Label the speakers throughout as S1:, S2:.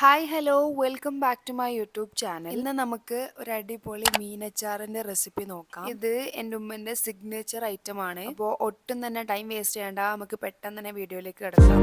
S1: Hi hello welcome back to my YouTube channel ഇന്ന് നമുക്ക് ഒരു അടിപൊളി മീനച്ചാറിന്റെ റെസിപ്പി നോക്കാം. ഇത് എന്റെ ഉമ്മന്റെ സിഗ്നേച്ചർ ഐറ്റം ആണ്. അപ്പോൾ ഒട്ടും തന്നെ ടൈം വേസ്റ്റ് ചെയ്യേണ്ട. നമുക്ക് പെട്ടെന്ന് തന്നെ വീഡിയോയിലേക്ക് കിടക്കാം.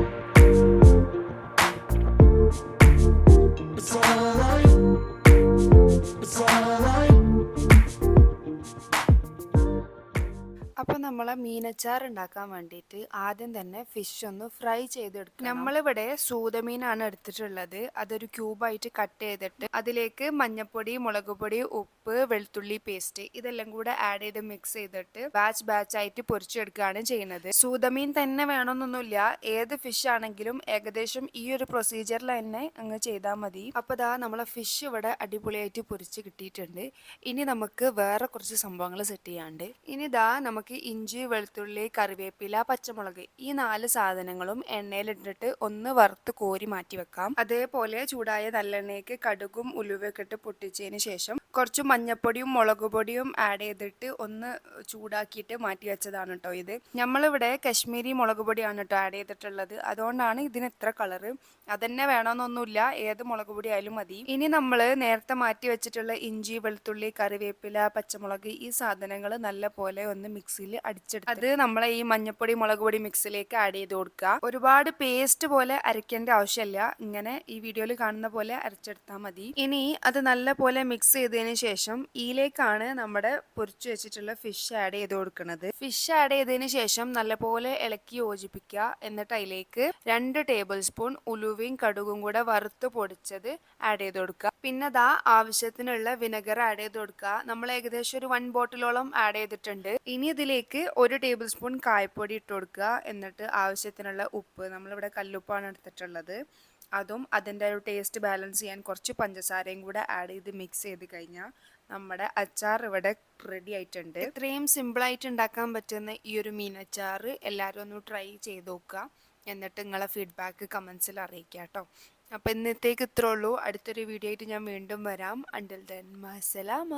S1: അപ്പോൾ നമ്മളെ മീനച്ചാർ ഉണ്ടാക്കാൻ വേണ്ടിയിട്ട് ആദ്യം തന്നെ ഫിഷ് ഒന്ന് ഫ്രൈ ചെയ്തെടുക്കും നമ്മളിവിടെ സൂതമീനാണ് എടുത്തിട്ടുള്ളത്. അതൊരു ക്യൂബായിട്ട് കട്ട് ചെയ്തിട്ട് അതിലേക്ക് മഞ്ഞപ്പൊടി മുളക് പൊടി ഉപ്പ് വെളുത്തുള്ളി പേസ്റ്റ് ഇതെല്ലാം കൂടെ ആഡ് ചെയ്ത് മിക്സ് ചെയ്തിട്ട് ബാച്ച് ബാച്ച് ആയിട്ട് പൊരിച്ചെടുക്കുകയാണ് ചെയ്യുന്നത്. സൂതമീൻ തന്നെ വേണമെന്നൊന്നുമില്ല. ഏത് ഫിഷ് ആണെങ്കിലും ഏകദേശം ഈ ഒരു പ്രൊസീജിയറിൽ തന്നെ അങ്ങ് ചെയ്താൽ മതി. അപ്പോൾ ദാ നമ്മളെ ഫിഷ് ഇവിടെ അടിപൊളിയായിട്ട് പൊരിച്ച് കിട്ടിയിട്ടുണ്ട്. ഇനി നമുക്ക് വേറെ കുറച്ച് സംഭവങ്ങൾ സെറ്റ് ചെയ്യാണ്ട്. ഇനി ഇതാ നമുക്ക് ഇഞ്ചി വെളുത്തുള്ളി കറിവേപ്പില പച്ചമുളക് ഈ നാല് സാധനങ്ങളും എണ്ണയിലിട്ടിട്ട് ഒന്ന് വറുത്ത് കോരി മാറ്റി വെക്കാം. അതേപോലെ ചൂടായ നല്ലെണ്ണയ്ക്ക് കടുകും ഉലുവയൊക്കെ ഇട്ട് പൊട്ടിച്ചതിന് ശേഷം കുറച്ച് മഞ്ഞപ്പൊടിയും മുളക് പൊടിയും ആഡ് ചെയ്തിട്ട് ഒന്ന് ചൂടാക്കിയിട്ട് മാറ്റി വെച്ചതാണ് കേട്ടോ ഇത്. നമ്മളിവിടെ കശ്മീരി മുളക് പൊടിയാണ് കേട്ടോ ആഡ് ചെയ്തിട്ടുള്ളത്. അതുകൊണ്ടാണ് ഇതിന് ഇത്ര കളറ് അതന്നെ വേണമെന്നൊന്നുമില്ല ഏത് മുളക് പൊടി ആയാലും മതി. ഇനി നമ്മൾ നേരത്തെ മാറ്റി വെച്ചിട്ടുള്ള ഇഞ്ചി വെളുത്തുള്ളി കറിവേപ്പില പച്ചമുളക് ഈ സാധനങ്ങൾ നല്ല പോലെ ഒന്ന് മിക്സിയിൽ അടിച്ചെടുത്ത് അത് നമ്മളെ ഈ മഞ്ഞപ്പൊടി മുളക് പൊടി മിക്സിലേക്ക് ആഡ് ചെയ്ത് കൊടുക്കുക. ഒരുപാട് പേസ്റ്റ് പോലെ അരയ്ക്കേണ്ട ആവശ്യമില്ല. ഇങ്ങനെ ഈ വീഡിയോയിൽ കാണുന്ന പോലെ അരച്ചെടുത്താൽ മതി. ഇനി അത് നല്ല പോലെ മിക്സ് ചെയ്തതിന് ശേഷം ഇതിലേക്കാണ് നമ്മുടെ പൊരിച്ചു വെച്ചിട്ടുള്ള ഫിഷ് ആഡ് ചെയ്ത് കൊടുക്കുന്നത്. ഫിഷ് ആഡ് ചെയ്തതിന് ശേഷം നല്ലപോലെ ഇളക്കി യോജിപ്പിക്കുക എന്നിട്ട് അതിലേക്ക് രണ്ട് ടേബിൾ സ്പൂൺ ഉലുവയും കടുകും കൂടെ വറുത്ത് പൊടിച്ചത് ആഡ് ചെയ്ത് കൊടുക്കുക. പിന്നെ ദാ ആവശ്യത്തിനുള്ള വിനെഗർ ആഡ് ചെയ്ത് കൊടുക്കുക. നമ്മൾ ഏകദേശം ഒരു വൺ ബോട്ടിലോളം ആഡ് ചെയ്തിട്ടുണ്ട്. ഇനി ഇതിലേക്ക് ഒരു ടേബിൾ സ്പൂൺ കായപ്പൊടി ഇട്ട് കൊടുക്കുക. എന്നിട്ട് ആവശ്യത്തിനുള്ള ഉപ്പ്. നമ്മളിവിടെ കല്ലുപ്പാണ് എടുത്തിട്ടുള്ളത്. അതും അതിന്റെ ഒരു ടേസ്റ്റ് ബാലൻസ് ചെയ്യാൻ കുറച്ച് പഞ്ചസാരയും കൂടെ ആഡ് ചെയ്ത് മിക്സ് ചെയ്ത് കഴിഞ്ഞാൽ നമ്മുടെ അച്ചാർ ഇവിടെ റെഡി ആയിട്ടുണ്ട്. ഇത്രയും സിമ്പിളായിട്ട് ഉണ്ടാക്കാൻ പറ്റുന്ന ഈ ഒരു മീൻ അച്ചാർ എല്ലാവരും ഒന്ന് ട്രൈ ചെയ്ത് നോക്കുക. എന്നിട്ട് നിങ്ങളെ ഫീഡ്ബാക്ക് കമൻസിൽ അറിയിക്കുക കേട്ടോ. അപ്പോൾ ഇന്നത്തേക്ക് ഇത്രേ ഉള്ളൂ. അടുത്തൊരു വീഡിയോ ആയിട്ട് ഞാൻ വീണ്ടും വരാം. Until then മസലാമ.